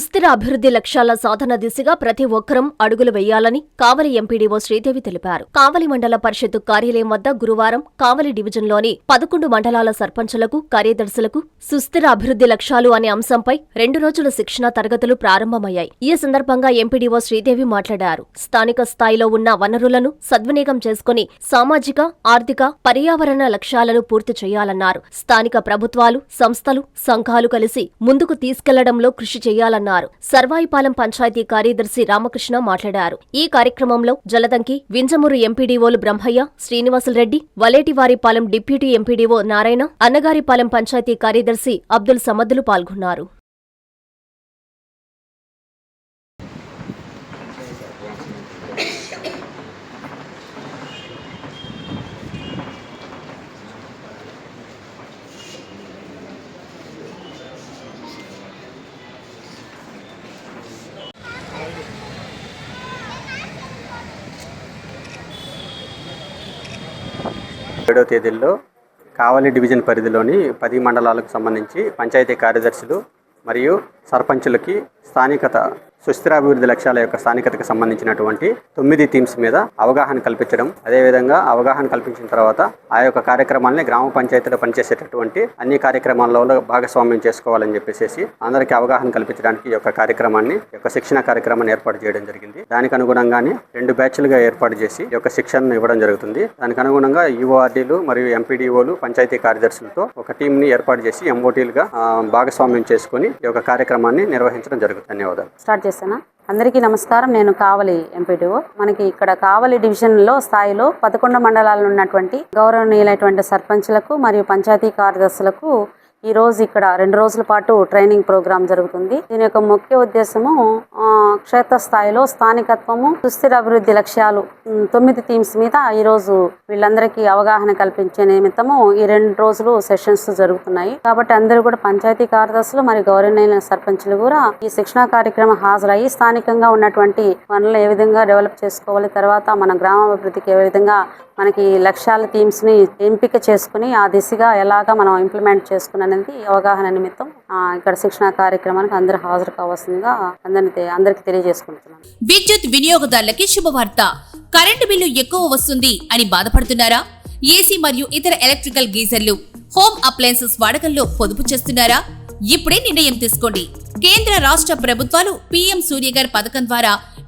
సుస్థిర అభివృద్ధి లక్ష్యాల సాధన దిశగా ప్రతి ఒక్కరం అడుగులు వేయాలని కావలి ఎంపీడీఓ శ్రీదేవి తెలిపారు. కావలి మండల పరిషత్తు కార్యాలయం వద్ద గురువారం కావలి డివిజన్లోని పదకొండు మండలాల సర్పంచులకు కార్యదర్శులకు సుస్థిర అభివృద్ధి లక్ష్యాలు అనే అంశంపై రెండు రోజుల శిక్షణా తరగతులు ప్రారంభమయ్యాయి. ఈ సందర్భంగా ఎంపీడీఓ శ్రీదేవి మాట్లాడారు. స్థానిక స్థాయిలో ఉన్న వనరులను సద్వినియోగం చేసుకుని సామాజిక ఆర్థిక పర్యావరణ లక్ష్యాలను పూర్తి చేయాలన్నారు. స్థానిక ప్రభుత్వాలు సంస్థలు సంఘాలు కలిసి ముందుకు తీసుకెళ్ళడంలో కృషి చేయాలన్నారు. సర్వాయిపాలెం పంచాయతీ కార్యదర్శి రామకృష్ణ మాట్లాడారు. ఈ కార్యక్రమంలో జలదంకి వింజమూరు ఎంపీడీఓలు బ్రహ్మయ్య శ్రీనివాసులరెడ్డి వలేటివారిపాలెం డిప్యూటీ ఎంపీడీఓ నారాయణ అన్నగారిపాలెం పంచాయతీ కార్యదర్శి అబ్దుల్ సమద్దులు పాల్గొన్నారు. ఏడవ తేదీల్లో కావలి డివిజన్ పరిధిలోని పది మండలాలకు సంబంధించి పంచాయతీ కార్యదర్శులు మరియు సర్పంచులకి స్థానికత సుస్థిరాభివృద్ధి లక్ష్యాల యొక్క స్థానికతకు సంబంధించినటువంటి తొమ్మిది థీమ్స్ మీద అవగాహన కల్పించడం అదేవిధంగా అవగాహన కల్పించిన తర్వాత ఆ యొక్క కార్యక్రమాల్ని గ్రామ పంచాయతీలో పనిచేసేటటువంటి అన్ని కార్యక్రమాల్లో భాగస్వామ్యం చేసుకోవాలని చెప్పేసి అందరికీ అవగాహన కల్పించడానికి ఈ యొక్క కార్యక్రమాన్ని యొక్క శిక్షణ కార్యక్రమాన్ని ఏర్పాటు చేయడం జరిగింది. దానికి అనుగుణంగానే రెండు బ్యాచ్లుగా ఏర్పాటు చేసి ఈ యొక్క శిక్షణను ఇవ్వడం జరుగుతుంది. దానికి అనుగుణంగా యుఓఆర్డీలు మరియు ఎంపీడీఓలు పంచాయతీ కార్యదర్శులతో ఒక టీంని ఏర్పాటు చేసి ఎంఓటీలుగా భాగస్వామ్యం చేసుకుని ఈ యొక్క కార్యక్రమాన్ని నిర్వహించడం జరుగుతుంది. ధన్యవాదాలు. స్టార్ట్ అందరికీ నమస్కారం. నేను కావలి ఎంపీటీఓ మనకి ఇక్కడ కావలి డివిజన్లో స్థాయిలో పదకొండు మండలాలు ఉన్నటువంటి గౌరవనీయులైనటువంటి సర్పంచ్లకు మరియు పంచాయతీ కార్యదర్శులకు ఈ రోజు ఇక్కడ రెండు రోజుల పాటు ట్రైనింగ్ ప్రోగ్రాం జరుగుతుంది. దీని యొక్క ముఖ్య ఉద్దేశము క్షేత్రస్థాయిలో క్షేత్ర స్థాయిలో స్థానికత్వము సుస్థిర అభివృద్ధి లక్ష్యాలు తొమ్మిది థీమ్స్ మీద ఈ రోజు వీళ్ళందరికీ అవగాహన కల్పించే నిమిత్తము ఈ రెండు రోజులు సెషన్స్ జరుగుతున్నాయి. కాబట్టి అందరూ కూడా పంచాయతీ కార్యదర్శులు మరియు గౌరవనీయుల సర్పంచులు కూడా ఈ శిక్షణా కార్యక్రమం హాజరయ్యి స్థానికంగా ఉన్నటువంటి వనరులు ఏ విధంగా డెవలప్ చేసుకోవాలి తర్వాత మన గ్రామాభివృద్ధికి ఏ విధంగా మనకి లక్ష్యాల థీమ్స్ని ఎంపిక చేసుకుని ఆ దిశగా ఎలాగా మనం ఇంప్లిమెంట్ చేసుకుని అనేది అవగాహన నిమిత్తం ఇక్కడ శిక్షణా కార్యక్రమానికి అందరూ హాజరు కావాల్సిందిగా అందరిని అందరికి అందరికీ తెలియజేసుకుంటున్నాను. విద్యుత్ వినియోగదారులకి శుభవార్త. కరెంటు బిల్లు ఎక్కువ వస్తుంది అని బాధపడుతున్నారా? ఏసీ మరియు ఇతర ఎలక్ట్రికల్ గీజర్లు హోమ్ అప్లయన్సెస్ వాడకంలో పొదుపు చేస్తున్నారా? ఇప్పుడే నిర్ణయం తీసుకోండి. కేంద్ర రాష్ట్ర ప్రభుత్వాలు పీఎం సూర్యగర్ పథకం ద్వారా